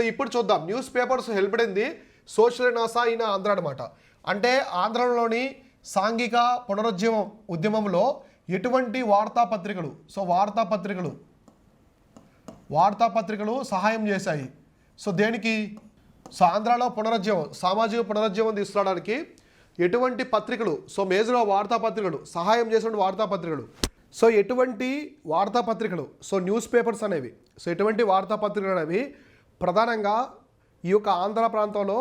So ఇప్పుడు చూద్దాం. News papers హెల్పడింది సోషల్ నాసా ఇన్ ఆంధ్ర అనమాట అంటే ఆంధ్రలోని సాంఘిక పునరుజ్జీవం ఉద్యమంలో ఎటువంటి వార్తాపత్రికలు సో వార్తాపత్రికలు వార్తాపత్రికలు సహాయం చేశాయి. సో దేనికి? సో ఆంధ్రాలో పునరుజ్జీవం సామాజిక పునరుజ్జీవం తీసుకురావడానికి ఎటువంటి పత్రికలు సో మేజర్గా వార్తాపత్రికలు సహాయం చేసిన వార్తాపత్రికలు. సో ఎటువంటి వార్తాపత్రికలు సో న్యూస్ పేపర్స్ అనేవి సో ఎటువంటి వార్తాపత్రికలు అనేవి ప్రధానంగా ఈ యొక్క ఆంధ్ర ప్రాంతంలో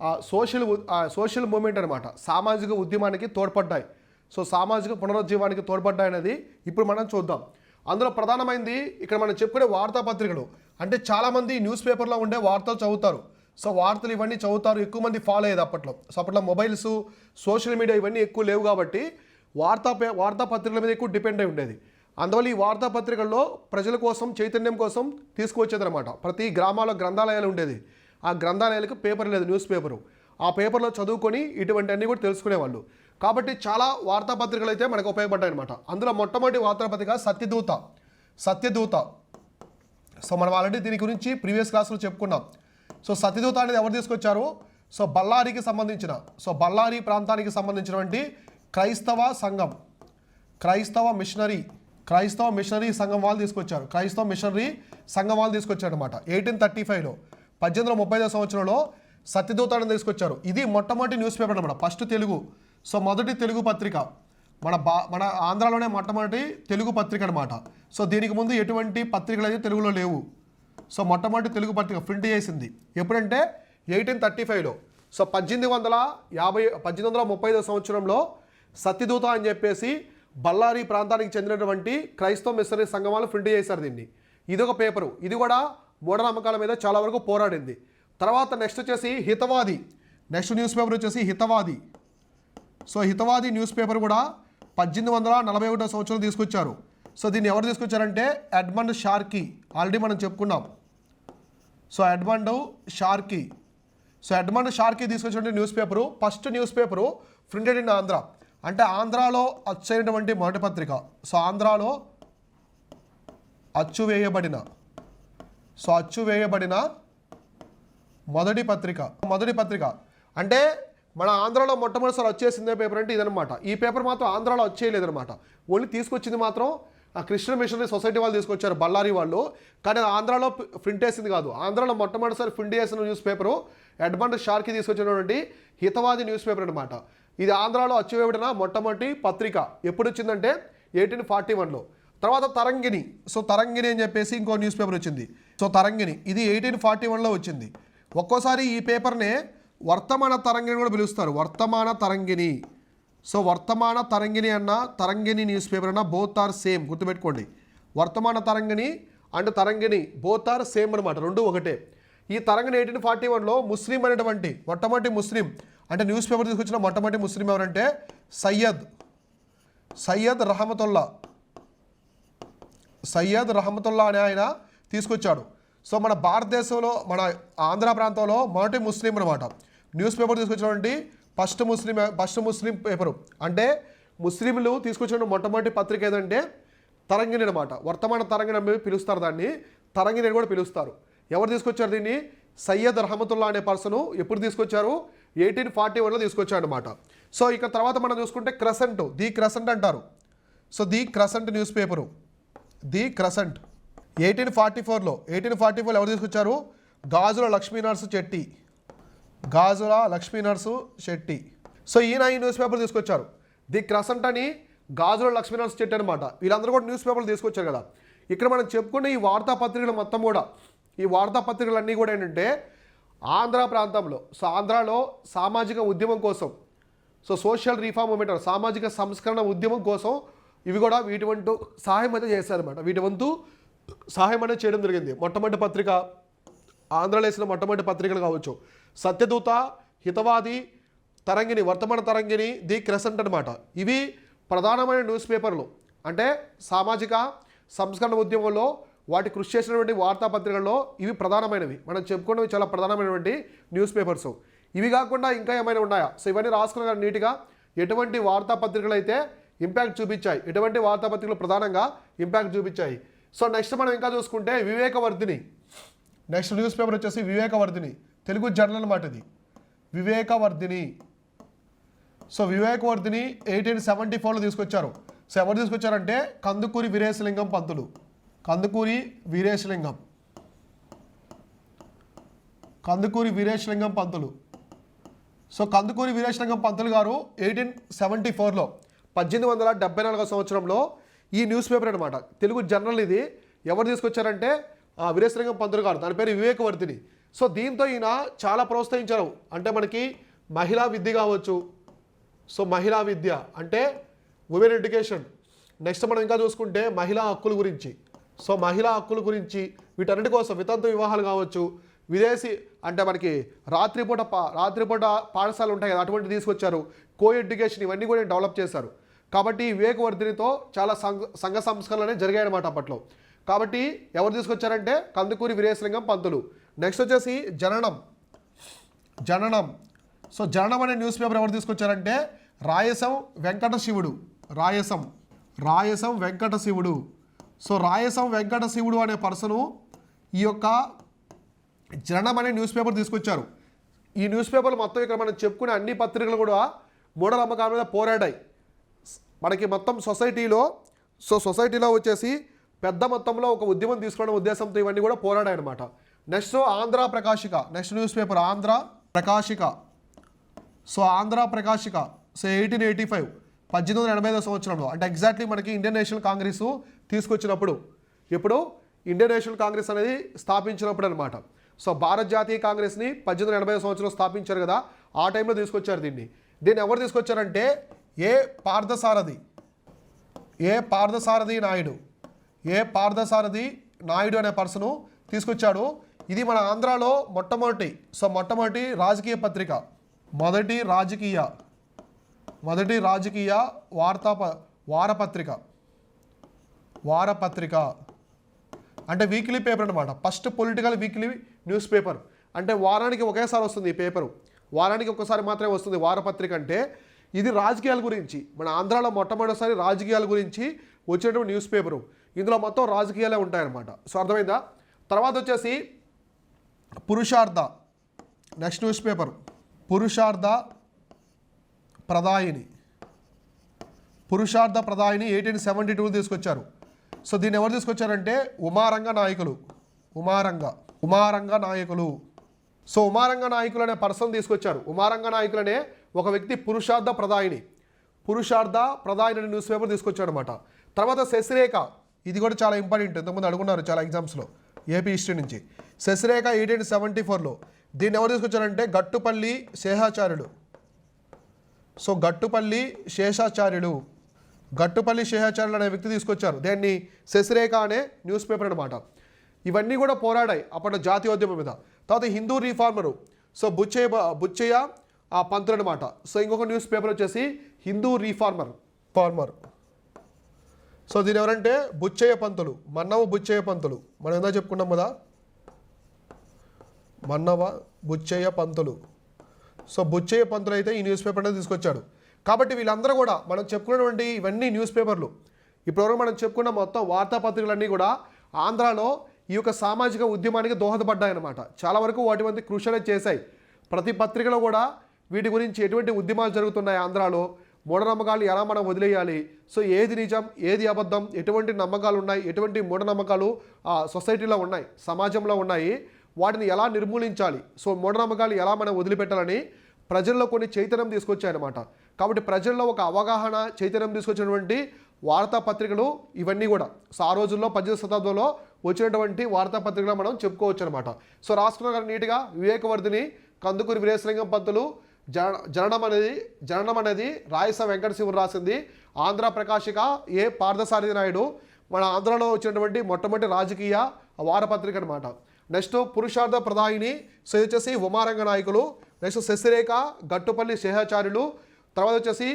ఆ, సోషల్ సోషల్ మూమెంట్ అనమాట సామాజిక ఉద్యమానికి తోడ్పడ్డాయి. సో సామాజిక పునరుజ్జీవానికి తోడ్పడ్డాయి అనేది ఇప్పుడు మనం చూద్దాం. అందులో ప్రధానమైనది ఇక్కడ మనం చెప్పుకునే వార్తాపత్రికలు. అంటే చాలామంది న్యూస్ పేపర్లో ఉండే వార్తలు చదువుతారు. సో వార్తలు ఇవన్నీ చదువుతారు. ఎక్కువ మంది ఫాలో అయ్యేది అప్పట్లో. సో అప్పట్లో మొబైల్స్ సోషల్ మీడియా ఇవన్నీ ఎక్కువ లేవు కాబట్టి వార్తా పే వార్తాపత్రికల మీద ఎక్కువ డిపెండ్ అయి ఉండేది. అందువల్ల ఈ వార్తాపత్రికల్లో ప్రజల కోసం చైతన్యం కోసం తీసుకువచ్చేదనమాట ప్రతి గ్రామాల్లో గ్రంథాలయాలు ఉండేది. ఆ గ్రంథాలయాలకు పేపర్ లేదు న్యూస్ పేపరు. ఆ పేపర్లో చదువుకొని ఇటువంటి అన్నీ కూడా తెలుసుకునేవాళ్ళు. కాబట్టి చాలా వార్తాపత్రికలు అయితే మనకు ఉపయోగపడ్డాయి అనమాట అందులో మొట్టమొదటి వార్తాపత్రిక సత్యదూత. సత్యదూత. సో మనం ఆల్రెడీ దీని గురించి ప్రీవియస్ క్లాస్లో చెప్పుకున్నాం. సో సత్యదూత అనేది ఎవరు తీసుకొచ్చారు? సో బళ్ళారికి సంబంధించిన సో బళ్ళారి ప్రాంతానికి సంబంధించినటువంటి క్రైస్తవ సంఘం. క్రైస్తవ మిషనరీ. క్రైస్తవ మిషనరీ సంఘం వాళ్ళు తీసుకొచ్చారు. క్రైస్తవ మిషనరీ సంఘం వాళ్ళు తీసుకొచ్చారు అనమాట ఎయిటీన్ థర్టీ ఫైవ్లో పద్దెనిమిది వందల ముప్పై ఐదో సంవత్సరంలో సత్యదూత అని తీసుకొచ్చారు. ఇది మొట్టమొదటి న్యూస్ పేపర్ అనమాట ఫస్ట్ తెలుగు. సో మొదటి తెలుగు పత్రిక. మన బా మన ఆంధ్రాలోనే మొట్టమొదటి తెలుగు పత్రిక అనమాట సో దీనికి ముందు ఎటువంటి పత్రికలు అయితే తెలుగులో లేవు. సో మొట్టమొదటి తెలుగు పత్రిక ప్రింట్ చేసింది. ఎప్పుడంటే ఎయిటీన్ థర్టీ ఫైవ్లో సో పద్దెనిమిది వందల యాభై పద్దెనిమిది వందల ముప్పై ఐదో సంవత్సరంలో సత్యదూత అని చెప్పేసి బళ్ళారి ప్రాంతానికి చెందినటువంటి క్రైస్తవ మిషనరీ సంఘం ప్రింట్ చేశారు దీన్ని. ఇది ఒక పేపరు. ఇది కూడా మూఢనమ్మకాల మీద చాలా వరకు పోరాడింది. తర్వాత నెక్స్ట్ వచ్చేసి హితవాది. నెక్స్ట్ న్యూస్ పేపర్ వచ్చేసి Hitavadi. So Hitavadi news paper కూడా పద్దెనిమిది వందల నలభై ఒకటో సంవత్సరం తీసుకొచ్చారు. సో దీన్ని ఎవరు తీసుకొచ్చారంటే ఎడ్మండ్ షార్కీ. ఆల్రెడీ మనం చెప్పుకున్నాం. So Edmund Sharkey. So Edmund Sharkey తీసుకొచ్చినటువంటి news paper first news paper printed in Andhra. అంటే ఆంధ్రాలో అచ్చైనటువంటి మొదటి పత్రిక. సో ఆంధ్రాలో అచ్చు వేయబడిన సో అచ్చు వేయబడిన మొదటి పత్రిక. మొదటి పత్రిక. అంటే మన ఆంధ్రాలో మొట్టమొదటిసారి వచ్చేసిందే పేపర్ అంటే ఇదనమాట ఈ పేపర్ మాత్రం ఆంధ్రాలో వచ్చేయలేదనమాట ఓన్లీ తీసుకొచ్చింది మాత్రం ఆ క్రిస్టియన్ మిషనరీ సొసైటీ వాళ్ళు తీసుకొచ్చారు బళ్ళారి వాళ్ళు. కానీ ఆంధ్రాలో ప్రింట్ వేసింది కాదు. ఆంధ్రాలో మొట్టమొదటిసారి ప్రింట్ చేసిన న్యూస్ పేపరు ఎడ్మండ్ షార్కి తీసుకొచ్చినటువంటి హితవాది న్యూస్ పేపర్ అనమాట ఇది ఆంధ్రాలో అచ్చివేయబడిన మొట్టమొదటి పత్రిక. ఎప్పుడు వచ్చిందంటే ఎయిటీన్ ఫార్టీ వన్లో. తర్వాత తరంగిణి. సో తరంగిణి అని చెప్పేసి ఇంకో న్యూస్ పేపర్ వచ్చింది. సో తరంగిణి. ఇది ఎయిటీన్ ఫార్టీ వన్లో వచ్చింది. ఒక్కోసారి ఈ పేపర్నే వర్తమాన తరంగిణి కూడా పిలుస్తారు. వర్తమాన తరంగిణి. సో వర్తమాన తరంగిణి అన్న తరంగిణి న్యూస్ పేపర్ అన్న బోత్ ఆర్ సేమ్ గుర్తుపెట్టుకోండి. Vartamana Tarangini and Tarangini both are same అనమాట రెండు ఒకటే. ఈ తరంగిణి ఎయిటీన్ ఫార్టీ వన్లో ముస్లిం అనేటువంటి మొట్టమొదటి ముస్లిం అంటే న్యూస్ పేపర్ తీసుకొచ్చిన మొట్టమొదటి ముస్లిం ఎవరంటే సయ్యద్. సయ్యద్ రహమతుల్లా. సయ్యద్ రహమతుల్లా అనే ఆయన తీసుకొచ్చాడు. సో మన భారతదేశంలో మన ఆంధ్ర ప్రాంతంలో మొదటి ముస్లిం అనమాట న్యూస్ పేపర్ తీసుకొచ్చినటువంటి first Muslim first Muslim paper. అంటే ముస్లింలు తీసుకొచ్చిన మొట్టమొదటి పత్రిక ఏదంటే తరంగిణి అనమాట వర్తమాన తరంగిణి అని పిలుస్తారు దాన్ని. తరంగిణి అని కూడా పిలుస్తారు. ఎవరు తీసుకొచ్చారు దీన్ని? సయ్యద్ రహమతుల్లా అనే పర్సన్ ఎప్పుడు తీసుకొచ్చారు? ఎయిటీన్ ఫార్టీ వన్లో తీసుకొచ్చారు అనమాట సో ఇక తర్వాత మనం చూసుకుంటే క్రసెంట్ ది క్రసెంట్ అంటారు. So the Crescent news paper. The Crescent. Eighteen forty ఫోర్లో ఎయిటీన్ ఫార్టీ ఫోర్లో ఎవరు తీసుకొచ్చారు? గాజుల లక్ష్మీ నర్సు చెట్టి. గాజుల లక్ష్మీ నర్సు శెట్టి సో ఈయన ఈ న్యూస్ పేపర్ తీసుకొచ్చారు. ది క్రసెంట్ అని గాజుల లక్ష్మీనర్సు చెట్టి అనమాట వీళ్ళందరూ కూడా న్యూస్ పేపర్లు తీసుకొచ్చారు కదా. ఇక్కడ మనం చెప్పుకునే ఈ వార్తాపత్రికలు మొత్తం కూడా ఈ వార్తాపత్రికలు అన్నీ కూడా ఏంటంటే ఆంధ్ర ప్రాంతంలో సో ఆంధ్రాలో సామాజిక ఉద్యమం కోసం సో సోషల్ రీఫార్మ్ మూమెంట్ సామాజిక సంస్కరణ ఉద్యమం కోసం ఇవి కూడా వీటి వంతు సహాయం అయితే చేశారనమాట వీటి వంతు సహాయం అనేది చేయడం జరిగింది. మొట్టమొదటి పత్రిక ఆంధ్రలో వేసిన మొట్టమొదటి పత్రికలు కావచ్చు. సత్యదూత హితవాది తరంగిణి వర్తమాన తరంగిణి ది క్రెసెంట్ అనమాట ఇవి ప్రధానమైన న్యూస్ పేపర్లు. అంటే సామాజిక సంస్కరణ ఉద్యమంలో వాటి కృషి చేసినటువంటి వార్తాపత్రికల్లో ఇవి ప్రధానమైనవి. మనం చెప్పుకున్నవి చాలా ప్రధానమైనటువంటి న్యూస్ పేపర్స్. ఇవి కాకుండా ఇంకా ఏమైనా ఉన్నాయా? సో ఇవన్నీ రాసుకున్న నీట్గా ఎటువంటి వార్తాపత్రికలు అయితే ఇంపాక్ట్ చూపించాయి? ఎటువంటి వార్తాపత్రికలు ప్రధానంగా ఇంపాక్ట్ చూపించాయి? సో నెక్స్ట్ మనం ఇంకా చూసుకుంటే వివేకవర్ధిని. నెక్స్ట్ న్యూస్ పేపర్ వచ్చేసి వివేకవర్ధిని. తెలుగు జర్నల్ అనమాట ఇది Vivekavardhini. So Vivekavardhini eighteen seventy ఫోర్లో తీసుకొచ్చారు. సో ఎవరు తీసుకొచ్చారంటే Kandukuri Veeresalingam Pantulu. Kandukuri Veeresalingam. Kandukuri Veeresalingam Pantulu. So Kandukuri Veeresalingam Pantulu garu eighteen seventy ఫోర్లో పద్దెనిమిది వందల డెబ్బై నాలుగో సంవత్సరంలో ఈ న్యూస్ పేపర్ అనమాట తెలుగు జర్నల్ ఇది. ఎవరు తీసుకొచ్చారంటే ఆ వీరేశలింగం పంతులు గారు. దాని పేరు వివేకవర్తిని సో దీంతో ఈయన చాలా ప్రోత్సహించారు. అంటే మనకి మహిళా విద్య కావచ్చు. సో మహిళా విద్య అంటే ఉమెన్ ఎడ్యుకేషన్ నెక్స్ట్ మనం ఇంకా చూసుకుంటే మహిళా హక్కుల గురించి. సో మహిళా హక్కుల గురించి వీటన్నిటి కోసం వితంతు వివాహాలు కావచ్చు విదేశీ అంటే మనకి రాత్రిపూట పా రాత్రిపూట పాఠశాలలు ఉంటాయి కదా అటువంటి తీసుకొచ్చారు. కో ఎడ్యుకేషన్ ఇవన్నీ కూడా డెవలప్ చేశారు. కాబట్టి ఈ వివేకవర్ధినితో చాలా సంఘ సంఘ సంస్కరణలు జరిగాయి అన్నమాట అప్పట్లో. కాబట్టి ఎవరు తీసుకొచ్చారంటే కందుకూరి వీరేశలింగం పంతులు. నెక్స్ట్ వచ్చేసి జననం. జననం. సో జననం అనే న్యూస్ పేపర్ ఎవరు తీసుకొచ్చారంటే రాయసం వెంకట శివుడు. రాయసం. రాయసం వెంకట శివుడు. సో రాయసం వెంకట శివుడు అనే పర్సను ఈ యొక్క జనం అనే న్యూస్ పేపర్ తీసుకొచ్చారు. ఈ న్యూస్ పేపర్లు మొత్తం ఇక్కడ మనం చెప్పుకునే అన్ని పత్రికలు కూడా మూఢనమ్మకాల మీద పోరాడాయి. మనకి మొత్తం సొసైటీలో సో సొసైటీలో వచ్చేసి పెద్ద మొత్తంలో ఒక ఉద్యమం తీసుకోవడం ఉద్దేశంతో ఇవన్నీ కూడా పోరాడాయి అనమాట next Andhra Prakasika next newspaper Andhra Prakasika. So Andhra Prakasika so eighteen eighty five పద్దెనిమిది వందల ఎనభై ఐదో సంవత్సరంలో అంటే ఎగ్జాక్ట్లీ మనకి ఇండియన్ నేషనల్ కాంగ్రెస్ తీసుకొచ్చినప్పుడు ఎప్పుడు ఇండియన్ నేషనల్ కాంగ్రెస్ అనేది స్థాపించినప్పుడు అనమాట సో భారత జాతీయ కాంగ్రెస్ని పద్దెనిమిది వందల ఎనభై సంవత్సరం సంవత్సరంలో స్థాపించారు కదా ఆ టైంలో తీసుకొచ్చారు దీన్ని. దీన్ని ఎవరు తీసుకొచ్చారంటే ఏ పార్థసారథి ఏ పార్థసారథి నాయుడు ఏ పార్థసారథి నాయుడు అనే పర్సను తీసుకొచ్చాడు. ఇది మన ఆంధ్రాలో మొట్టమొదటి సో మొట్టమొదటి రాజకీయ పత్రిక మొదటి రాజకీయ మొదటి రాజకీయ వార్తా ప- వారపత్రిక. వారపత్రిక. అంటే వీక్లీ పేపర్ అనమాట first political weekly news paper అంటే వారానికి ఒకేసారి వస్తుంది ఈ పేపరు వారానికి ఒకసారి మాత్రమే వస్తుంది వారపత్రిక అంటే ఇది రాజకీయాల గురించి. మన ఆంధ్రాలో మొట్టమొదటిసారి రాజకీయాల గురించి వచ్చినటువంటి న్యూస్ పేపరు ఇందులో మొత్తం రాజకీయాలే ఉంటాయన్నమాట. సో అర్థమైందా? తర్వాత వచ్చేసి Purushartha next news paper Purushartha Pradayini Purushartha Pradayini eighteen seventy two తీసుకొచ్చారు. సో దీన్ని ఎవరు తీసుకొచ్చారంటే ఉమారంగ నాయకులు. ఉమారంగ ఉమారంగ నాయకులు. సో ఉమారంగ నాయకులు అనే పర్సన్ తీసుకొచ్చారు. ఉమారంగ నాయకులు అనే ఒక వ్యక్తి పురుషార్థ ప్రదాయిని పురుషార్థ ప్రదాయిని అనే న్యూస్ పేపర్ తీసుకొచ్చాడు అనమాట తర్వాత శశిరేఖ ఇది కూడా చాలా ఇంపార్టెంట్. ఇంతకుముందు అడుగున్నారు చాలా ఎగ్జామ్స్లో ఏపీ హిస్టరీ నుంచి. శశిరేఖ ఎయిటీన్ సెవెంటీ ఫోర్లో దీన్ని ఎవరు తీసుకొచ్చారంటే గట్టుపల్లి శేషాచార్యుడు సో గట్టుపల్లి శేషాచార్యుడు గట్టుపల్లి శేషాచార్యులు అనే వ్యక్తి తీసుకొచ్చారు. దాన్ని? శశిరేఖ అనే న్యూస్ పేపర్ అనమాట ఇవన్నీ కూడా పోరాడాయి అప్పటి జాతీయోద్యమం మీద. తర్వాత హిందూ రీఫార్మరు సో బుచ్చయ్య బుచ్చయ్య ఆ పంతులు అనమాట సో ఇంకొక న్యూస్ పేపర్ వచ్చేసి హిందూ రీఫార్మర్ ఫార్మర్ సో దీని ఎవరంటే? బుచ్చయ్య పంతులు. మన్నవ బుచ్చయ్య పంతులు. మనం ఏందో చెప్పుకున్నాం కదా. మన్నవ బుచ్చయ్య పంతులు. సో బుచ్చయ్య పంతులు అయితే ఈ న్యూస్ పేపర్ అనేది తీసుకొచ్చాడు. కాబట్టి వీళ్ళందరూ కూడా మనం చెప్పుకున్నటువంటి ఇవన్నీ న్యూస్ పేపర్లు ఇప్పటివరకు మనం చెప్పుకున్న మొత్తం వార్తాపత్రికలన్నీ కూడా ఆంధ్రాలో ఈ యొక్క సామాజిక ఉద్యమానికి దోహదపడ్డాయన్నమాట. చాలా వరకు వాటి మంది కృషి చేశాయి. ప్రతి పత్రికలో కూడా వీటి గురించి ఎటువంటి ఉద్యమాలు జరుగుతున్నాయి ఆంధ్రాలో? మూఢనమ్మకాలు ఎలా మనం వదిలేయాలి? సో ఏది నిజం ఏది అబద్ధం ఎటువంటి నమ్మకాలు ఉన్నాయి ఎటువంటి మూఢనమ్మకాలు ఆ సొసైటీలో ఉన్నాయి సమాజంలో ఉన్నాయి వాటిని ఎలా నిర్మూలించాలి? సో మూఢనమ్మకాలు ఎలా మనం వదిలిపెట్టాలని ప్రజల్లో కొన్ని చైతన్యం తీసుకొచ్చాయన్నమాట. కాబట్టి ప్రజల్లో ఒక అవగాహన చైతన్యం తీసుకొచ్చినటువంటి వార్తాపత్రికలు ఇవన్నీ కూడా. సో ఆ రోజుల్లో పద్దెనిమిది శతాబ్దంలో వచ్చినటువంటి వార్తాపత్రికలు మనం చెప్పుకోవచ్చు అనమాట సో రాసుకున్న గారు నీట్గా వివేకవర్ధిని కందుకూరి వీరేశలింగం పంతులు జన జననం అనేది జననం అనేది రాయస వెంకట రాసింది. ఆంధ్ర ప్రకాశిక ఏ పార్థసారథి నాయుడు మన ఆంధ్రలో వచ్చినటువంటి మొట్టమొదటి రాజకీయ వారపత్రిక అనమాట నెక్స్ట్ పురుషార్థ ప్రధాయిని సో ఇది వచ్చేసి ఉమారంగ నాయకులు. నెక్స్ట్ శశిరేఖ గట్టుపల్లి శేహాచార్యులు తర్వాత వచ్చేసి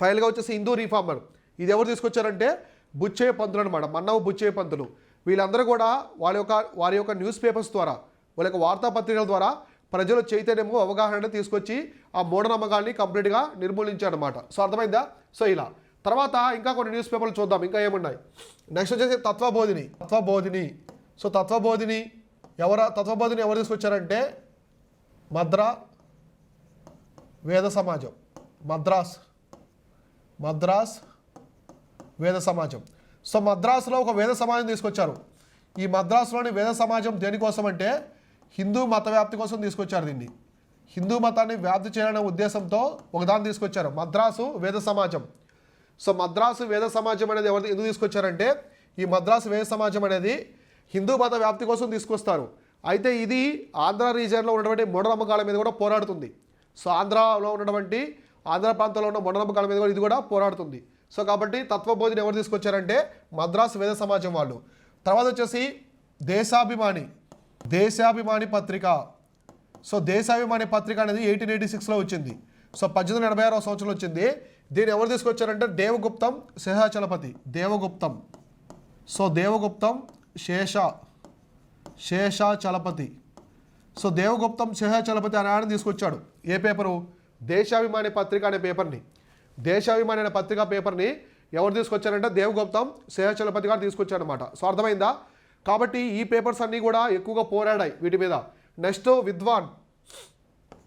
ఫైనల్గా వచ్చేసి హిందూ రీఫార్మర్ ఇది ఎవరు తీసుకొచ్చారంటే బుచ్చయ్య పంతులు అనమాట మన్నవ బుచ్చయ్య పంతులు. వీళ్ళందరూ కూడా వాళ్ళ యొక్క వారి యొక్క న్యూస్ పేపర్స్ ద్వారా వాళ్ళ యొక్క వార్తాపత్రికల ద్వారా ప్రజలు చైతన్యము అవగాహన తీసుకొచ్చి ఆ మూఢనమ్మకాన్ని కంప్లీట్గా నిర్మూలించారనమాట సో అర్థమైందా? సో ఇలా. తర్వాత ఇంకా కొన్ని న్యూస్ పేపర్లు చూద్దాం. ఇంకా ఏమున్నాయి? నెక్స్ట్ వచ్చేసి తత్వబోధిని. తత్వబోధిని. సో తత్వబోధిని ఎవరు తత్వబోధిని ఎవరు తీసుకొచ్చారంటే మద్రా వేద సమాజం. మద్రాస్. మద్రాస్ వేద సమాజం. సో మద్రాసులో ఒక వేద సమాజం తీసుకొచ్చారు. ఈ మద్రాసులోని వేద సమాజం దేనికోసం అంటే హిందూ మత వ్యాప్తి కోసం తీసుకొచ్చారు దీన్ని. హిందూ మతాన్ని వ్యాప్తి చేయాలనే ఉద్దేశంతో ఒకదాన్ని తీసుకొచ్చారు. మద్రాసు వేద సమాజం. సో మద్రాసు వేద సమాజం అనేది ఎవరు ఎందుకు తీసుకొచ్చారంటే ఈ మద్రాసు వేద సమాజం అనేది హిందూ మత వ్యాప్తి కోసం తీసుకొస్తారు. అయితే ఇది ఆంధ్ర రీజియన్లో ఉన్నటువంటి మూఢనమ్మకాల మీద కూడా పోరాడుతుంది. సో ఆంధ్రాలో ఉన్నటువంటి ఆంధ్ర ప్రాంతంలో ఉన్న మూఢనమ్మకాల మీద కూడా ఇది కూడా పోరాడుతుంది. సో కాబట్టి తత్వబోధిని ఎవరు తీసుకొచ్చారంటే మద్రాసు వేద సమాజం వాళ్ళు. తర్వాత వచ్చేసి దేశాభిమాని దేశాభిమాని పత్రిక. సో దేశాభిమాని పత్రిక అనేది ఎయిటీన్ ఎయిటీ సిక్స్లో వచ్చింది. సో పద్దెనిమిది ఎనభై ఆరో సంవత్సరంలో వచ్చింది. దీన్ని ఎవరు తీసుకొచ్చారంటే దేవగుప్తం శేషాచలపతి. దేవగుప్తం. సో దేవగుప్తం శేష శేషాచలపతి. సో దేవగుప్తం సింహాచలపతి అనే ఆయన తీసుకొచ్చాడు. ఏ పేపరు? దేశాభిమాని పత్రిక అనే పేపర్ని. దేశాభిమాని అనే పత్రిక పేపర్ని ఎవరు తీసుకొచ్చారంటే దేవగుప్తం సింహాచలపతి గారు తీసుకొచ్చారనమాట సో అర్థమైందా? కాబట్టి ఈ పేపర్స్ అన్నీ కూడా ఎక్కువగా పోరాడాయి వీటి మీద. నెక్స్ట్ విద్వాన్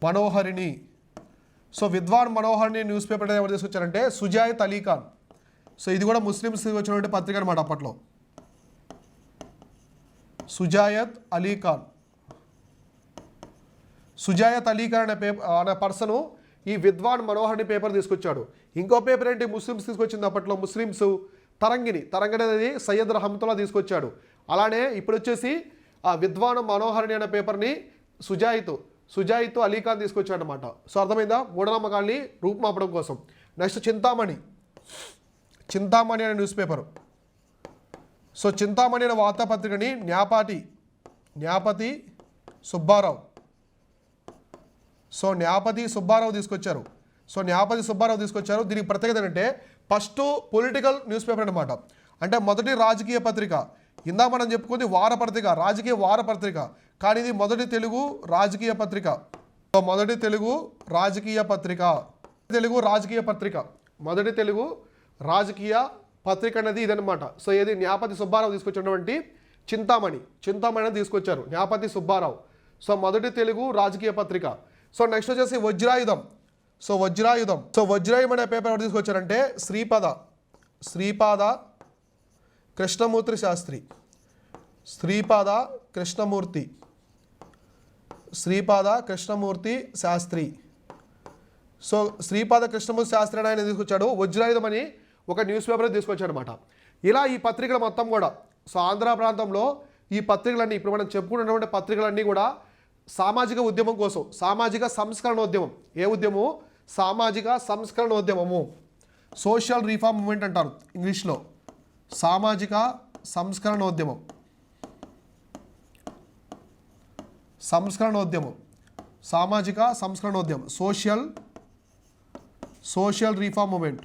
మనోహరిణి. సో విద్వాన్ మనోహరిణి న్యూస్ పేపర్ అనేది ఎవరు తీసుకొచ్చారంటే సుజాయత్ అలీ ఖాన్. సో ఇది కూడా ముస్లిమ్స్ వచ్చినటువంటి పత్రిక అనమాట అప్పట్లో. సుజాయత్ అలీ ఖాన్. సుజాయత్ అలీకర్ అనే పేపర్ అనే పర్సను ఈ విద్వాన్ మనోహర్ని పేపర్ తీసుకొచ్చాడు. ఇంకో పేపర్ ఏంటి? ముస్లిమ్స్ తీసుకొచ్చింది అప్పట్లో ముస్లిమ్స్ తరంగిణి. తరంగిణి అనేది సయ్యద్ రహమతుల్లా తీసుకొచ్చాడు. అలానే ఇప్పుడు వచ్చేసి ఆ విద్వాన్ మనోహరిణి అనే పేపర్ని సుజాయిత్ సుజాయిత్ అలీఖాన్ తీసుకొచ్చాడు అనమాట సో అర్థమైందా? మూఢనమ్మకాల్ని రూపుమాపడం కోసం. నెక్స్ట్ చింతామణి. చింతామణి అనే న్యూస్ పేపర్. సో చింతామణి అనే వార్తాపత్రికని న్యాపాటి న్యాపతి సుబ్బారావు సో న్యాపతి సుబ్బారావు తీసుకొచ్చారు. సో న్యాపతి సుబ్బారావు తీసుకొచ్చారు. దీనికి ప్రత్యేకత ఏంటంటే ఫస్ట్ పొలిటికల్ న్యూస్ పేపర్ అనమాట అంటే మొదటి రాజకీయ పత్రిక. ఇందా మనం చెప్పుకుంది వారపత్రిక రాజకీయ వారపత్రిక కానీ ఇది మొదటి తెలుగు రాజకీయ పత్రిక. సో మొదటి తెలుగు రాజకీయ పత్రిక. తెలుగు రాజకీయ పత్రిక. మొదటి తెలుగు రాజకీయ పత్రిక అనేది ఇదనమాట సో ఏది? న్యాపతి సుబ్బారావు తీసుకొచ్చినటువంటి చింతామణి. చింతామణి తీసుకొచ్చారు. న్యాపతి సుబ్బారావు. సో మొదటి తెలుగు రాజకీయ పత్రిక. సో నెక్స్ట్ వచ్చేసి వజ్రాయుధం. సో వజ్రాయుధం. సో వజ్రాయుధం అనే పేపర్ ఎవరు తీసుకొచ్చారంటే శ్రీపద శ్రీపాద కృష్ణమూర్తి శాస్త్రి. శ్రీపాద కృష్ణమూర్తి శ్రీపాద కృష్ణమూర్తి శాస్త్రి. సో శ్రీపాద కృష్ణమూర్తి శాస్త్రి అని ఆయన తీసుకొచ్చాడు. వజ్రాయుధం అని ఒక న్యూస్ పేపర్ తీసుకొచ్చాడు అనమాట ఇలా ఈ పత్రికలు మొత్తం కూడా సో ఆంధ్ర ప్రాంతంలో ఈ పత్రికలన్నీ ఇప్పుడు మనం చెప్పుకున్నటువంటి పత్రికలన్నీ కూడా సామాజిక ఉద్యమం కోసం సామాజిక సంస్కరణ ఉద్యమం ఏ ఉద్యమం సామాజిక సంస్కరణ ఉద్యమము సోషల్ రీఫార్మ్ మూమెంట్ అంటారు ఇంగ్లీష్లో. సామాజిక సంస్కరణోద్యమం. సంస్కరణోద్యమం. సామాజిక సంస్కరణోద్యమం. సోషల్ సోషల్ రీఫార్మ్ మూమెంట్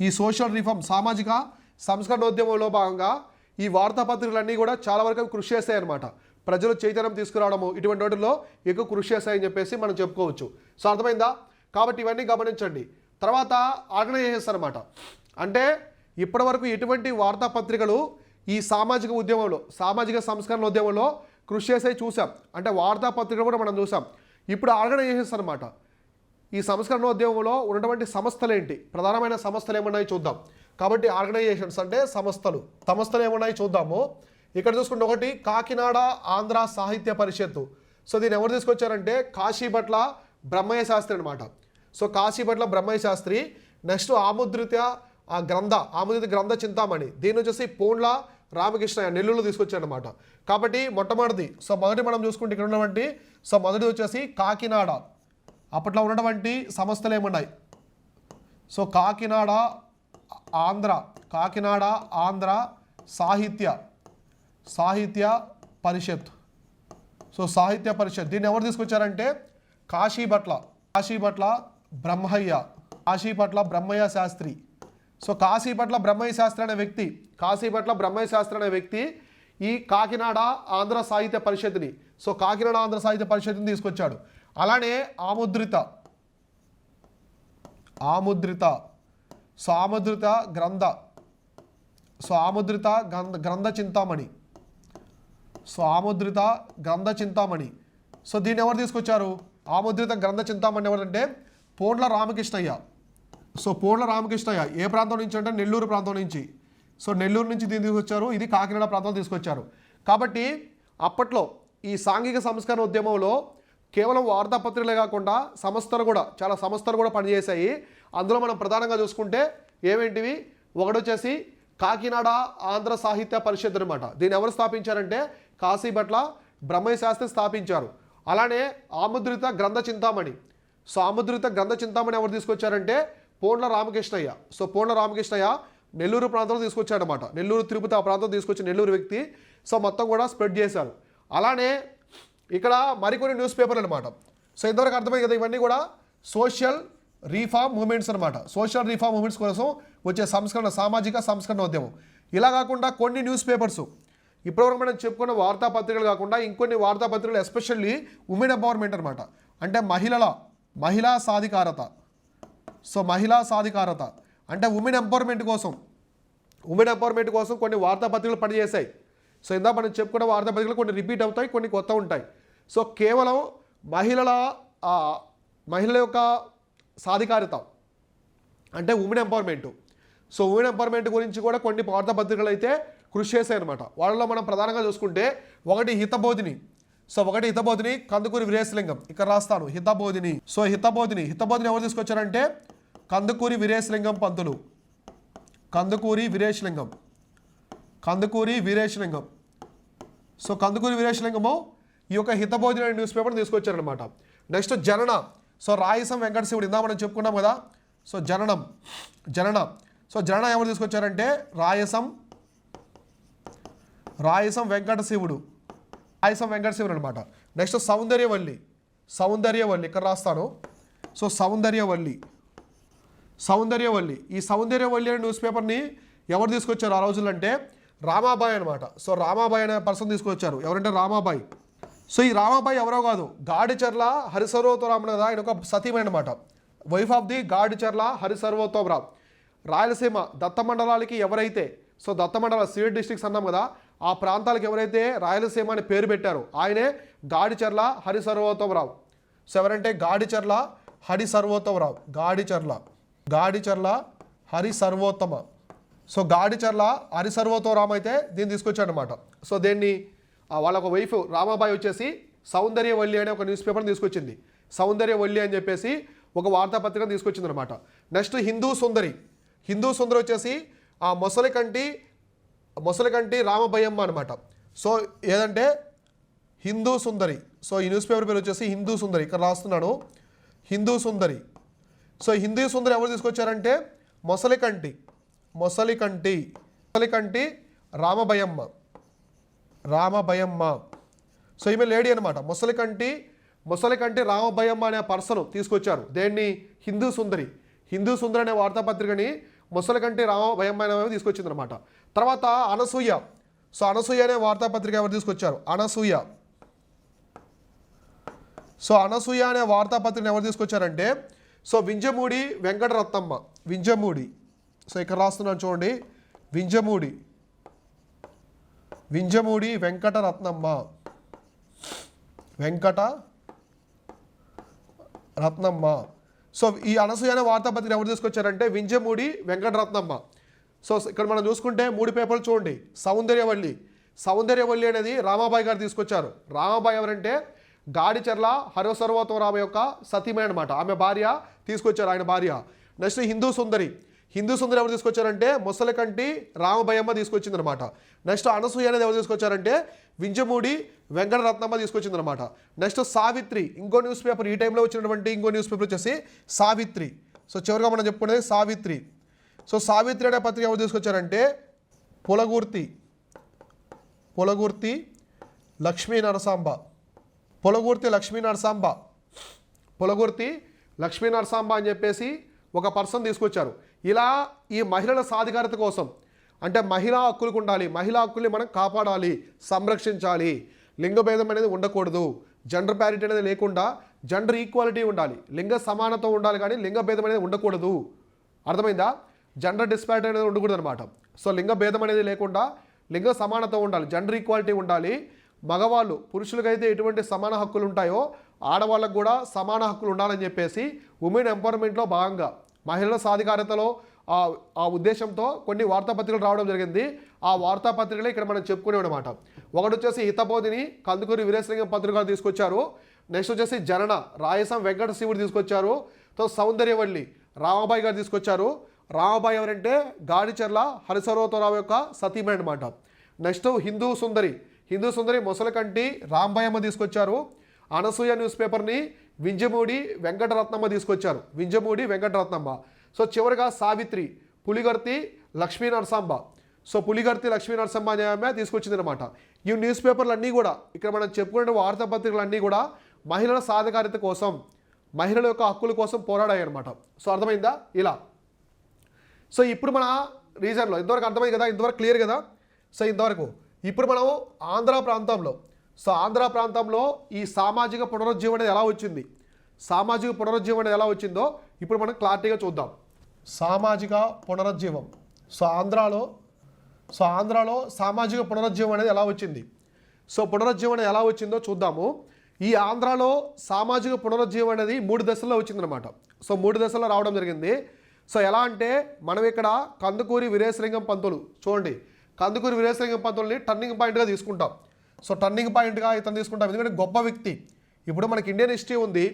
ఈ సోషల్ రిఫార్మ్ సామాజిక సంస్కరణోద్యమంలో భాగంగా ఈ వార్తాపత్రికలన్నీ కూడా చాలా వరకు కృషి చేస్తాయి అన్నమాట ప్రజలు చైతన్యం తీసుకురావడము. ఇటువంటి వాటిల్లో ఎక్కువ కృషి చేస్తాయని చెప్పేసి మనం చెప్పుకోవచ్చు. సో అర్థమైందా? కాబట్టి ఇవన్నీ గమనించండి. తర్వాత ఆర్గనైజేషన్ అనమాట అంటే ఇప్పటివరకు ఎటువంటి వార్తాపత్రికలు ఈ సామాజిక ఉద్యమంలో సామాజిక సంస్కరణ ఉద్యమంలో కృషి చేసే చూసాం. అంటే వార్తాపత్రికలు కూడా మనం చూసాం. ఇప్పుడు ఆర్గనైజేషన్స్ అనమాట ఈ సంస్కరణ ఉద్యమంలో ఉన్నటువంటి సంస్థలు ఏంటి ప్రధానమైన సంస్థలు ఏమున్నాయి చూద్దాం. కాబట్టి ఆర్గనైజేషన్స్ అంటే సంస్థలు. సంస్థలు ఏమున్నాయి చూద్దాము. ఇక్కడ చూసుకుంటే ఒకటి కాకినాడ ఆంధ్ర సాహిత్య పరిషత్తు. సో దీన్ని ఎవరు తీసుకొచ్చారంటే కాశీభట్ల బ్రహ్మయ్య శాస్త్రి అనమాట సో కాశీభట్ల బ్రహ్మయ్య శాస్త్రి నెక్స్ట్ ఆముద్రిత ఆ గ్రంథ ఆముద్రిత గ్రంథ చింతామణి. దీని వచ్చేసి పోండ్ల రామకృష్ణ నెల్లూరు తీసుకొచ్చారనమాట కాబట్టి మొట్టమొదటిది సో మొదటి మనం చూసుకుంటే ఇక్కడ ఉన్నటువంటి సో మొదటిది వచ్చేసి కాకినాడ. అప్పట్లో ఉన్నటువంటి సంస్థలు ఏమున్నాయి? సో కాకినాడ ఆంధ్ర కాకినాడ ఆంధ్ర సాహిత్య. సాహిత్య పరిషత్. సో సాహిత్య పరిషత్. దీన్ని ఎవరు తీసుకొచ్చారంటే కాశీభట్ల కాశీభట్ల బ్రహ్మయ్య. కాశీపట్ల బ్రహ్మయ్య శాస్త్రి. సో కాశీపట్ల బ్రహ్మయ్య శాస్త్రి అనే వ్యక్తి కాశీపట్ల బ్రహ్మయ్య శాస్త్రి అనే వ్యక్తి ఈ కాకినాడ ఆంధ్ర సాహిత్య పరిషత్ని సో కాకినాడ ఆంధ్ర సాహిత్య పరిషత్ని తీసుకొచ్చాడు. అలానే ఆముద్రిత. ఆముద్రిత. సో ఆముద్రిత గ్రంథ. సో ఆముద్రిత గ్రంథ గ్రంథ చింతామణి. సో ఆముద్రిత గ్రంథ చింతామణి. సో దీన్ని ఎవరు తీసుకొచ్చారు? ఆముద్రిత గ్రంథ చింతామణి ఎవరంటే పోండ్ల రామకృష్ణయ్య. సో పోండ్ల రామకృష్ణయ్య ఏ ప్రాంతం నుంచి అంటే నెల్లూరు ప్రాంతం నుంచి. సో నెల్లూరు నుంచి దీన్ని తీసుకొచ్చారు. ఇది కాకినాడ ప్రాంతం తీసుకొచ్చారు. కాబట్టి అప్పట్లో ఈ సాంఘిక సంస్కరణ ఉద్యమంలో కేవలం వార్తాపత్రికలే కాకుండా సంస్థలు కూడా చాలా సంస్థలు కూడా పనిచేశాయి. అందులో మనం ప్రధానంగా చూసుకుంటే ఏమేంటివి? ఒకటి వచ్చేసి కాకినాడ ఆంధ్ర సాహిత్య పరిషత్ అనమాట దీన్ని ఎవరు స్థాపించారంటే కాశీభట్ల బ్రహ్మశాస్త్రి స్థాపించారు. అలానే ఆముద్రిత గ్రంథ చింతామణి. సో ఆముద్రిత గ్రంథ చింతామణి ఎవరు తీసుకొచ్చారంటే పోండ్ల రామకృష్ణయ్య. సో పోండ్ల రామకృష్ణయ్య నెల్లూరు ప్రాంతంలో తీసుకొచ్చాడనమాట నెల్లూరు తిరుపతి ఆ ప్రాంతం తీసుకొచ్చి నెల్లూరు వ్యక్తి. సో మొత్తం కూడా స్ప్రెడ్ చేశారు. అలానే ఇక్కడ మరికొన్ని న్యూస్ పేపర్లు అనమాట సో ఇంతవరకు అర్థమైంది కదా ఇవన్నీ కూడా సోషల్ రీఫార్మ్ మూమెంట్స్ అనమాట సోషల్ రీఫార్మ్ మూమెంట్స్ కోసం వచ్చే సంస్కరణ సామాజిక సంస్కరణ ఉద్యమం ఇలా కాకుండా కొన్ని న్యూస్ పేపర్స్. ఇప్పటివరకు మనం చెప్పుకున్న వార్తాపత్రికలు కాకుండా ఇంకొన్ని వార్తాపత్రికలు ఎస్పెషల్లీ ఉమెన్ ఎంపవర్మెంట్ అనమాట అంటే మహిళల మహిళా సాధికారత. సో మహిళా సాధికారత. అంటే ఉమెన్ ఎంపవర్మెంట్ కోసం. ఉమెన్ ఎంపవర్మెంట్ కోసం కొన్ని వార్తాపత్రికలు పనిచేశాయి. సో ఇందా మనం చెప్పుకున్న వార్తాపత్రికలు కొన్ని రిపీట్ అవుతాయి కొన్ని కొత్త ఉంటాయి. సో కేవలం మహిళల మహిళల యొక్క సాధికారిత. అంటే women empowerment so women empowerment గురించి కూడా కొన్ని వార్తాపత్రికలు అయితే కృషి చేశాయి అనమాట వాళ్ళలో మనం ప్రధానంగా చూసుకుంటే ఒకటి హితబోధిని. సో ఒకటి హితబోధిని కందుకూరి వీరేశలింగం. ఇక్కడ రాస్తాను హితబోధిని. సో హితబోధిని హితబోధిని ఎవరు తీసుకొచ్చారంటే కందుకూరి వీరేశలింగం పంతులు. కందుకూరి వీరేశలింగం. కందుకూరి వీరేశలింగం. సో కందుకూరి వీరేశలింగము ఈ యొక్క హితబోధిని న్యూస్ పేపర్ని తీసుకొచ్చారనమాట నెక్స్ట్ జనన. సో రాయసం వెంకట శివుడు ఇందా మనం చెప్పుకున్నాం కదా. సో జననం జనన. సో జనన ఎవరు తీసుకొచ్చారంటే రాయసం రాయసం వెంకట శివుడు రాయసం వెంకట శివుడు అనమాట నెక్స్ట్ సౌందర్యవల్లి. సౌందర్యవల్లి ఇక్కడ రాస్తాను? సో సౌందర్యవల్లి. సౌందర్యవల్లి. ఈ సౌందర్యవల్లి అనే న్యూస్ పేపర్ని ఎవరు తీసుకొచ్చారు ఆ రోజుల్లో అంటే రామాబాయ్ అనమాట సో రామాబాయ్ అనే పర్సన్ తీసుకొచ్చారు. ఎవరంటే రామాబాయ్. సో ఈ రామాబాయ్ ఎవరో కాదు గాడిచర్ల హరిసర్వోత్తరామ్ ఆయన ఒక సతీమణి అనమాట wife of the Gadicherla Harisarvottamaram Rayalaseema దత్తమండలాలకి ఎవరైతే సో దత్త మండల సీడ్ అన్నాం కదా ఆ ప్రాంతాలకు ఎవరైతే రాయలసీమ అని పేరు పెట్టారో ఆయనే గాడిచర్ల హరిసర్వోత్తమరావు. సో ఎవరంటే గాడిచర్ల హరి సర్వోత్తమరావు గాడిచర్ల గాడిచర్ల హరిసర్వోత్తమ. సో గాడిచర్ల హరిసర్వోత్తమరామ్ అయితే దీన్ని తీసుకొచ్చాడు అనమాట సో దీన్ని? వాళ్ళ ఒక వైఫ్ రామాబాయి వచ్చేసి సౌందర్యవల్లి అనే ఒక న్యూస్ పేపర్ని తీసుకొచ్చింది. సౌందర్యవల్లి అని చెప్పేసి ఒక వార్తాపత్రికను తీసుకొచ్చింది అనమాట నెక్స్ట్ హిందూ సుందరి. హిందూ సుందరి వచ్చేసి ఆ మొసలి కంటి మొసలి కంటి రామభయమ్మ అనమాట సో ఏదంటే హిందూ సుందరి. సో ఈ న్యూస్ పేపర్ పేరు వచ్చేసి హిందూ సుందరి. ఇక్కడ రాస్తున్నాను. హిందూ సుందరి. సో హిందూ సుందరి ఎవరు తీసుకొచ్చారంటే మొసలికంటి. మొసలికంటి. మొసలికంటి రామభయమ్మ. రామభయమ్మ. సో ఈమె లేడీ అనమాట ముసలికంటి ముసలికంటి రామభయమ్మ అనే పర్సన్ తీసుకొచ్చారు. దేన్ని? హిందూ సుందరి. హిందూ సుందరి అనే వార్తాపత్రికని ముసలికంటి రామభయమ్మ అనే తీసుకొచ్చింది అనమాట తర్వాత అనసూయ. సో అనసూయ అనే వార్తాపత్రిక ఎవరు తీసుకొచ్చారు? అనసూయ. సో అనసూయ అనే వార్తాపత్రికను ఎవరు తీసుకొచ్చారంటే సో వింజమూడి వెంకటరత్నమ్మ. వింజమూడి. సో ఇక్కడ రాస్తున్నాను చూడండి. వింజమూడి. వింజమూడి వెంకటరత్నమ్మ. వెంకట రత్నమ్మ. సో ఈ అనసూయ అనే వార్తాపత్రిక ఎవరు తీసుకొచ్చారంటే వింజమూడి వెంకటరత్నమ్మ. సో ఇక్కడ మనం చూసుకుంటే మూడు పేపర్లు చూడండి. సౌందర్యవల్లి. సౌందర్యవల్లి అనేది రామాబాయి గారు తీసుకొచ్చారు. రామాబాయి ఎవరంటే గాడిచెర్ల హరసర్వతోరామ యొక్క సతీమే అనమాట ఆమె భార్య తీసుకొచ్చారు ఆయన భార్య. నెక్స్ట్ హిందూ సుందరి. హిందూ సుందరి ఎవరు తీసుకొచ్చారంటే ముసలికంటి రామభయమ్మ తీసుకొచ్చిందనమాట నెక్స్ట్ అనసూయ అనేది ఎవరు తీసుకొచ్చారంటే వింజమూడి వెంకటరత్నమ్మ తీసుకొచ్చిందనమాట నెక్స్ట్ సావిత్రి. ఇంకో న్యూస్ పేపర్ ఈ టైంలో వచ్చినటువంటి ఇంకో న్యూస్ పేపర్ వచ్చేసి సావిత్రి. సో చివరిగా మనం చెప్పుకునేది సావిత్రి. సో సావిత్రి అనే పత్రిక ఎవరు తీసుకొచ్చారంటే పొలగూర్తి పొలగూర్తి లక్ష్మీ నరసాంబ పొలగూర్తి లక్ష్మీ నరసాంబ పొలగుర్తి లక్ష్మీ నరసాంబ అని చెప్పేసి ఒక పర్సన్ తీసుకొచ్చారు. ఇలా ఈ మహిళల సాధికారత కోసం అంటే మహిళా హక్కులకు ఉండాలి మహిళా హక్కుల్ని మనం కాపాడాలి సంరక్షించాలి లింగభేదం అనేది ఉండకూడదు జెండర్ ప్యారిటీ అనేది లేకుండా జెండర్ ఈక్వాలిటీ ఉండాలి లింగ సమానత ఉండాలి కానీ లింగభేదం అనేది ఉండకూడదు. అర్థమైందా? జెండర్ డిస్పారిటీ అనేది ఉండకూడదు అనమాట సో లింగ భేదం అనేది లేకుండా లింగ సమానత ఉండాలి. జెండర్ ఈక్వాలిటీ ఉండాలి. మగవాళ్ళు పురుషులకైతే ఎటువంటి సమాన హక్కులు ఉంటాయో ఆడవాళ్ళకు కూడా సమాన హక్కులు ఉండాలని చెప్పేసి ఉమెన్ ఎంపవర్మెంట్లో భాగంగా మహిళల సాధికారతలో ఆ ఉద్దేశంతో కొన్ని వార్తాపత్రికలు రావడం జరిగింది. ఆ వార్తాపత్రికలే ఇక్కడ మనం చెప్పుకునే అనమాట ఒకటి వచ్చేసి హితబోధిని కందుకూరి వీరేశలింగం పత్రికలు తీసుకొచ్చారు. నెక్స్ట్ వచ్చేసి జనన రాయసం వెంకట శివుడు తీసుకొచ్చారు. తో సౌందర్యవల్లి రామాబాయి గారు తీసుకొచ్చారు. రామబాయి ఎవరంటే గాడిచెర్ల హరిసరోతరావు యొక్క సతీమణి అనమాట నెక్స్ట్ హిందూ సుందరి. హిందూ సుందరి ముసలకంటి రాంబాయమ్మ తీసుకొచ్చారు. అనసూయ న్యూస్ పేపర్ని వింజమూడి వెంకటరత్నమ్మ తీసుకొచ్చారు. వింజమూడి వెంకటరత్నమ్మ. సో చివరిగా సావిత్రి పులిగర్తి లక్ష్మీ నరసాంబ సో పులిగర్తి లక్ష్మీ నరసింహ అనే ఆమె తీసుకొచ్చింది అనమాట ఈ న్యూస్ పేపర్లు అన్నీ కూడా ఇక్కడ మనం చెప్పుకునే వార్తాపత్రికలన్నీ కూడా మహిళల సాధికారిత కోసం మహిళల యొక్క హక్కుల కోసం పోరాడాయి అనమాట సో అర్థమైందా? ఇలా. సో ఇప్పుడు మన రీజన్లో ఇంతవరకు అర్థమైంది కదా ఇంతవరకు క్లియర్ కదా? సో ఇంతవరకు ఇప్పుడు మనం ఆంధ్ర ప్రాంతంలో సో ఆంధ్ర ప్రాంతంలో ఈ సామాజిక పునరుజ్జీవం అనేది ఎలా వచ్చింది? సామాజిక పునరుజ్జీవం అనేది ఎలా వచ్చిందో ఇప్పుడు మనం క్లారిటీగా చూద్దాం. సామాజిక పునరుజ్జీవం. సో ఆంధ్రాలో సో ఆంధ్రాలో సామాజిక పునరుజ్జీవం అనేది ఎలా వచ్చింది? సో పునరుజ్జీవం అనేది ఎలా వచ్చిందో చూద్దాము. ఈ ఆంధ్రాలో సామాజిక పునరుజ్జీవం అనేది మూడు దశల్లో వచ్చిందనమాట సో మూడు దశల్లో రావడం జరిగింది. సో ఎలా అంటే మనం ఇక్కడ కందుకూరి వీరేశలింగం పంతులు చూడండి కందుకూరి వీరేశలింగం పంతుల్ని టర్నింగ్ పాయింట్గా తీసుకుంటాం. సో టర్నింగ్ పాయింట్గా ఇతను తీసుకుంటాం. ఎందుకంటే గొప్ప వ్యక్తి. ఇప్పుడు మనకి ఇండియన్ హిస్టరీ ఉంది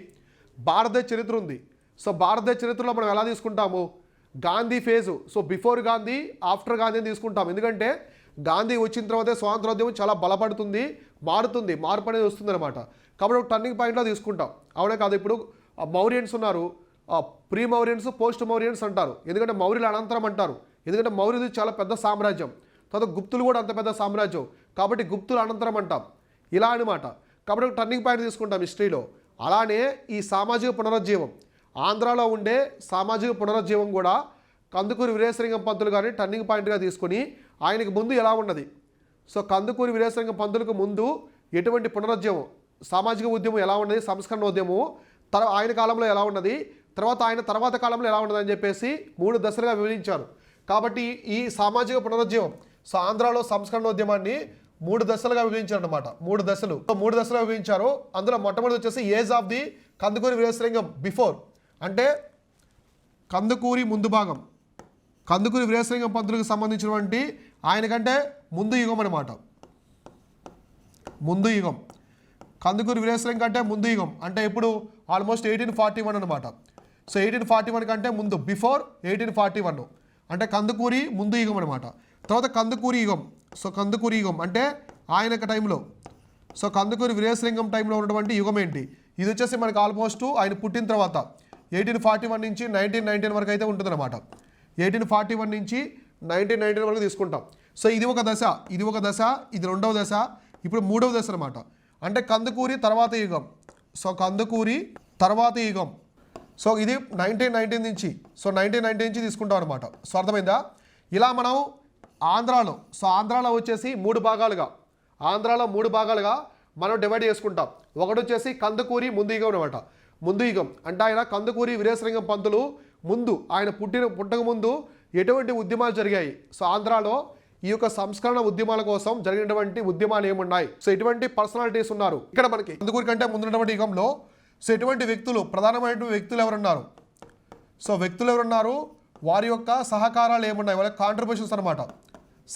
భారతదేశ చరిత్ర ఉంది. సో భారతదేశ చరిత్రలో మనం ఎలా తీసుకుంటాము? Gandhi phase so before Gandhi after గాంధీని తీసుకుంటాం. ఎందుకంటే గాంధీ వచ్చిన తర్వాతే స్వాతంత్రోద్యమం చాలా బలపడుతుంది మారుతుంది మార్పు అనేది వస్తుంది అనమాట కాబట్టి ఒక టర్నింగ్ పాయింట్లో తీసుకుంటాం. అవునే కాదు? ఇప్పుడు మౌర్యన్స్ ఉన్నారు. ప్రీ మౌర్యన్స్ పోస్ట్ మౌర్యన్స్ అంటారు. ఎందుకంటే మౌర్యుల అనంతరం అంటారు. ఎందుకంటే మౌర్యులు చాలా పెద్ద సామ్రాజ్యం. తర్వాత గుప్తులు కూడా అంత పెద్ద సామ్రాజ్యం. కాబట్టి గుప్తుల అనంతరం అంటాం. ఇలా అనమాట కాబట్టి టర్నింగ్ పాయింట్ తీసుకుంటాం హిస్టరీలో. అలానే ఈ సామాజిక పునరుజ్జీవం. ఆంధ్రాలో ఉండే సామాజిక పునరుజ్జీవం కూడా కందుకూరి వీరేశలింగం పంతులు గారిని టర్నింగ్ పాయింట్గా తీసుకొని ఆయనకు ముందు ఎలా ఉన్నది? సో కందుకూరి వీరేశలింగం పంతులకు ముందు ఎటువంటి పునరుజ్జీవం సామాజిక ఉద్యమం ఎలా ఉన్నది సంస్కరణ ఉద్యమం తర ఆయన కాలంలో ఎలా ఉన్నది? తర్వాత ఆయన తర్వాత కాలంలో ఎలా ఉండదని చెప్పేసి మూడు దశలుగా విభజించారు. కాబట్టి ఈ సామాజిక పునరుద్యమం సో ఆంధ్రాలో సంస్కరణోద్యమాన్ని మూడు దశలుగా విభజించారు అనమాట మూడు దశలు. మూడు దశలుగా విభజించారు. అందులో మొట్టమొదటి వచ్చేసి age of the Kandukuri Veeresalingam before. అంటే కందుకూరి ముందు భాగం. కందుకూరి వీరేశలింగం పంతులకు సంబంధించినటువంటి ఆయనకంటే ముందు యుగం అనమాట ముందు యుగం. కందుకూరి వీరేశలింగం కంటే ముందు యుగం. అంటే ఇప్పుడు ఆల్మోస్ట్ ఎయిటీన్ ఫార్టీ వన్ అనమాట సో ఎయిటీన్ ఫార్టీ వన్ కంటే ముందు బిఫోర్ ఎయిటీన్ ఫార్టీ వన్ అంటే కందుకూరి ముందు యుగం అనమాట తర్వాత కందుకూరి యుగం. సో కందుకూరి యుగం అంటే ఆయన యొక్క టైంలో. సో కందుకూరి వీరేశలింగం టైంలో ఉన్నటువంటి యుగం ఏంటి? ఇది వచ్చేసి మనకు ఆల్మోస్ట్ ఆయన పుట్టిన తర్వాత ఎయిటీన్ ఫార్టీ వన్ నుంచి నైన్టీన్ నైన్టీన్ వరకు అయితే ఉంటుందన్నమాట. ఎయిటీన్ ఫార్టీ వన్ నుంచి నైన్టీన్ నైన్టీన్ వరకు తీసుకుంటాం. సో ఇది ఒక దశ ఇది ఒక దశ ఇది రెండవ దశ ఇప్పుడు మూడవ దశ అనమాట అంటే కందుకూరి తర్వాత యుగం. సో కందుకూరి తర్వాత యుగం. సో ఇది నైన్టీన్ నైన్టీన్ నుంచి. సో నైన్టీన్ నైన్టీ నుంచి తీసుకుంటాం అనమాట సో అర్థమైందా? ఇలా మనం ఆంధ్రాలో సో ఆంధ్రాలో వచ్చేసి మూడు భాగాలుగా ఆంధ్రాలో మూడు భాగాలుగా మనం డివైడ్ చేసుకుంటాం. ఒకటి వచ్చేసి కందుకూరి ముందు యుగం అనమాట ముందు యుగం అంటే ఆయన కందుకూరి వీరేశలింగం పంతులు ముందు ఆయన పుట్టిన పుట్టక ముందు ఎటువంటి ఉద్యమాలు జరిగాయి? సో ఆంధ్రాలో ఈ యొక్క సంస్కరణ ఉద్యమాల కోసం జరిగినటువంటి ఉద్యమాలు ఏమున్నాయి? సో ఇటువంటి పర్సనాలిటీస్ ఉన్నారు. ఇక్కడ మనకి కందుకూరి కంటే ముందున్నటువంటి యుగంలో సో ఎటువంటి వ్యక్తులు ప్రధానమైనటువంటి వ్యక్తులు ఎవరున్నారు? సో వ్యక్తులు ఎవరున్నారు? వారి యొక్క సహకారాలు ఏమున్నాయి? వాళ్ళ కాంట్రిబ్యూషన్స్ అనమాట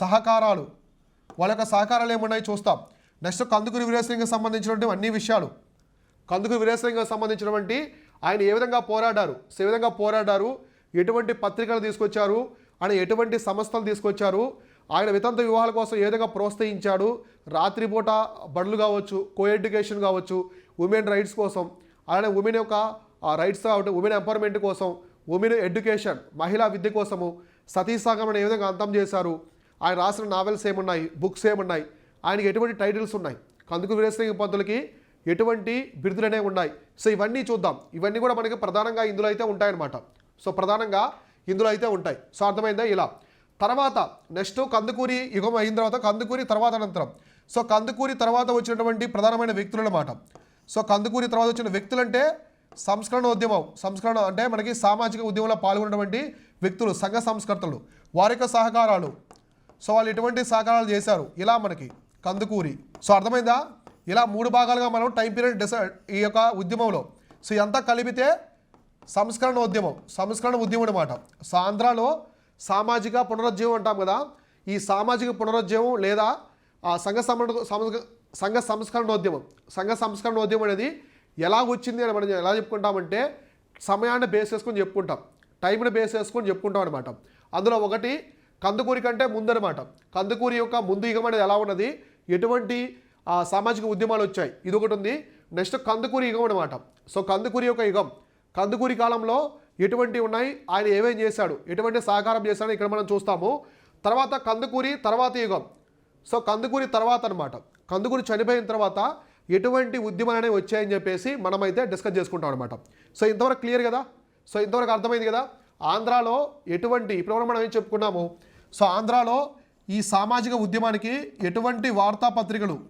సహకారాలు. వాళ్ళ యొక్క సహకారాలు ఏమున్నాయి చూస్తాం. నెక్స్ట్ కందుకూరి వీరేశలింగం సంబంధించినటువంటి అన్ని విషయాలు. కందుకూరి వీరేశలింగం సంబంధించినటువంటి ఆయన ఏ విధంగా పోరాడారు? సో ఏ విధంగా పోరాడారు? ఎటువంటి పత్రికలు తీసుకొచ్చారు? ఆయన ఎటువంటి సంస్థలు తీసుకొచ్చారు? ఆయన వితంత వివాహాల కోసం ఏ విధంగా ప్రోత్సహించాడు? రాత్రిపూట బడులు కావచ్చు కో ఎడ్యుకేషన్ కావచ్చు ఉమెన్ రైట్స్ కోసం అలానే ఉమెన్ యొక్క రైట్స్ కాబట్టి ఉమెన్ ఎంపవర్మెంట్ కోసం ఉమెన్ ఎడ్యుకేషన్ మహిళా విద్య కోసము సతీ సాగమని ఏ విధంగా అంతం చేశారు. ఆయన రాసిన నావెల్స్ ఏమున్నాయి బుక్స్ ఏమున్నాయి ఆయనకి ఎటువంటి టైటిల్స్ ఉన్నాయి? కందుకు వీరేశ్వరి పంతులకి ఎటువంటి బిరుదులు అనేవి ఉన్నాయి? సో ఇవన్నీ చూద్దాం. ఇవన్నీ కూడా మనకి ప్రధానంగా ఇందులో అయితే ఉంటాయన్నమాట. సో ప్రధానంగా ఇందులో అయితే ఉంటాయి. సో అర్థమైందా ఇలా? తర్వాత నెక్స్ట్ కందుకూరి యుగం అయిన తర్వాత కందుకూరి తర్వాత అనంతరం. సో కందుకూరి తర్వాత వచ్చినటువంటి ప్రధానమైన వ్యక్తులు అన్నమాట. సో కందుకూరి తర్వాత వచ్చిన వ్యక్తులంటే సంస్కరణ ఉద్యమం సంస్కరణ అంటే మనకి సామాజిక ఉద్యమంలో పాల్గొన్నటువంటి వ్యక్తులు సంఘ సంస్కర్తలు వారి యొక్క సహకారాలు. సో వాళ్ళు ఎటువంటి సహకారాలు చేశారు? ఇలా మనకి కందుకూరి. సో అర్థమైందా? ఇలా మూడు భాగాలుగా మనం టైం పీరియడ్ డిసైడ్ ఈ యొక్క ఉద్యమంలో. సో ఎంత కలిపితే సంస్కరణ ఉద్యమం సంస్కరణ ఉద్యమం అనమాట సో ఆంధ్రాలో సామాజిక పునరుజ్జీవం అంటాం కదా ఈ సామాజిక పునరుజ్జీవం లేదా ఆ సంఘ సంబంధ సంస్క- సంఘ సంస్కరణోద్యమం. సంఘ సంస్కరణోద్యమం అనేది ఎలా వచ్చింది అని మనం ఎలా చెప్పుకుంటామంటే సమయాన్ని బేస్ చేసుకొని చెప్పుకుంటాం. టైంని బేస్ చేసుకొని చెప్పుకుంటాం అనమాట అందులో ఒకటి కందుకూరి కంటే ముందనమాట కందుకూరి యొక్క ముందు యుగం అనేది ఎలా ఉన్నది? ఎటువంటి సామాజిక ఉద్యమాలు వచ్చాయి? ఇది ఒకటి ఉంది. నెక్స్ట్ కందుకూరి యుగం అనమాట సో కందుకూరి యొక్క యుగం. కందుకూరి కాలంలో ఎటువంటి ఉన్నాయి? ఆయన ఏమేం చేశాడు? ఎటువంటి సహకారం చేశాడో ఇక్కడ మనం చూస్తాము. తర్వాత కందుకూరి తర్వాత యుగం. సో కందుకూరి తర్వాత అనమాట కందుకూరు చనిపోయిన తర్వాత ఎటువంటి ఉద్యమాలు అనేవి వచ్చాయని చెప్పేసి మనమైతే డిస్కస్ చేసుకుంటాం అనమాట సో ఇంతవరకు క్లియర్ కదా? సో ఇంతవరకు అర్థమైంది కదా? ఆంధ్రాలో ఎటువంటి ఇప్పుడు మనం ఏం చెప్పుకున్నాము? సో ఆంధ్రాలో ఈ సామాజిక ఉద్యమానికి ఎటువంటి వార్తాపత్రికలు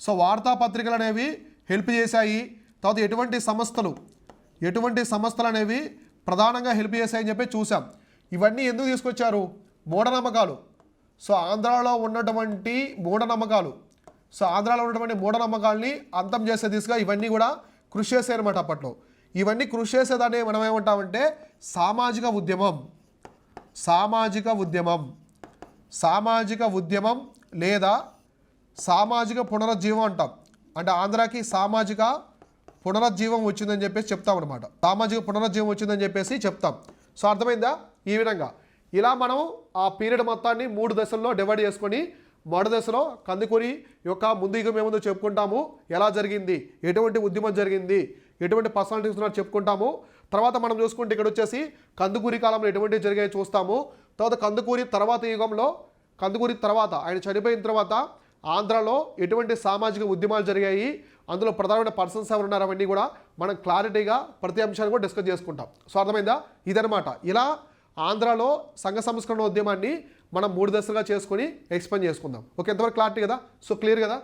సో వార్తాపత్రికలు అనేవి హెల్ప్ చేశాయి. తర్వాత ఎటువంటి సంస్థలు ఎటువంటి సంస్థలు అనేవి ప్రధానంగా హెల్ప్ చేశాయని చెప్పి చూసాం ఇవన్నీ ఎందుకు తీసుకొచ్చారు? మూఢనమ్మకాలు. సో ఆంధ్రాలో ఉన్నటువంటి మూఢనమ్మకాలు. సో ఆంధ్రాలో ఉన్నటువంటి మూఢనమ్మకాల్ని అంతం చేసే దిశగా ఇవన్నీ కూడా కృషి చేశాయన్నమాట అప్పట్లో. ఇవన్నీ కృషి చేసేదాన్ని మనం ఏమంటామంటే సామాజిక ఉద్యమం. సామాజిక ఉద్యమం. సామాజిక ఉద్యమం లేదా సామాజిక పునరుజ్జీవం అంటాం. అంటే ఆంధ్రాకి సామాజిక పునరుజ్జీవం వచ్చిందని చెప్పేసి చెప్తాం అనమాట సామాజిక పునరుజ్జీవం వచ్చిందని చెప్పేసి చెప్తాం. సో అర్థమైందా? ఈ విధంగా. ఇలా మనం ఆ పీరియడ్ మొత్తాన్ని మూడు దశల్లో డివైడ్ చేసుకొని మొదటి దశలో కందుకూరి యొక్క ముందు యుగం ఏముందో చెప్పుకుంటాము. ఎలా జరిగింది? ఎటువంటి ఉద్యమం జరిగింది? ఎటువంటి పర్సనాలిటీస్ ఉన్నారో చెప్పుకుంటాము. తర్వాత మనం చూసుకుంటే ఇక్కడ వచ్చేసి కందుకూరి కాలంలో ఎటువంటి జరిగాయో చూస్తాము. తర్వాత కందుకూరి తర్వాత యుగంలో కందుకూరి తర్వాత ఆయన చనిపోయిన తర్వాత ఆంధ్రాలో ఎటువంటి సామాజిక ఉద్యమాలు జరిగాయి? అందులో ప్రధానమైన పర్సన్స్ ఎవరు ఉన్నారు? అవన్నీ కూడా మనం క్లారిటీగా ప్రతి అంశాన్ని కూడా డిస్కస్ చేసుకుంటాం. సో అర్థమైందా? ఇదనమాట ఇలా ఆంధ్రాలో సంఘ సంస్కరణ ఉద్యమాన్ని మనం మూడు దశలుగా చేసుకొని ఎక్స్ప్లెయిన్ చేసుకుందాం. ఓకే ఎంతవరకు క్లారిటీ కదా? సో క్లియర్ కదా?